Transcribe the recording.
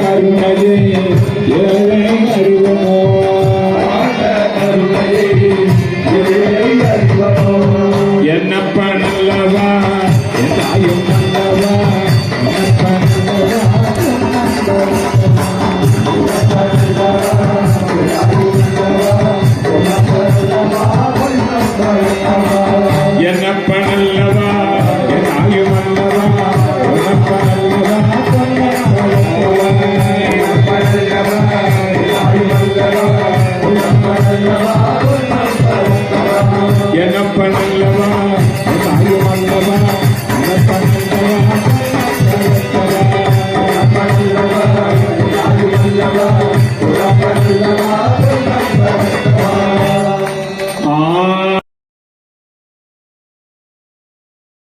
கருணையை ஏழை அறிவமோ என்னப்ப நல்லவா என் தாயும்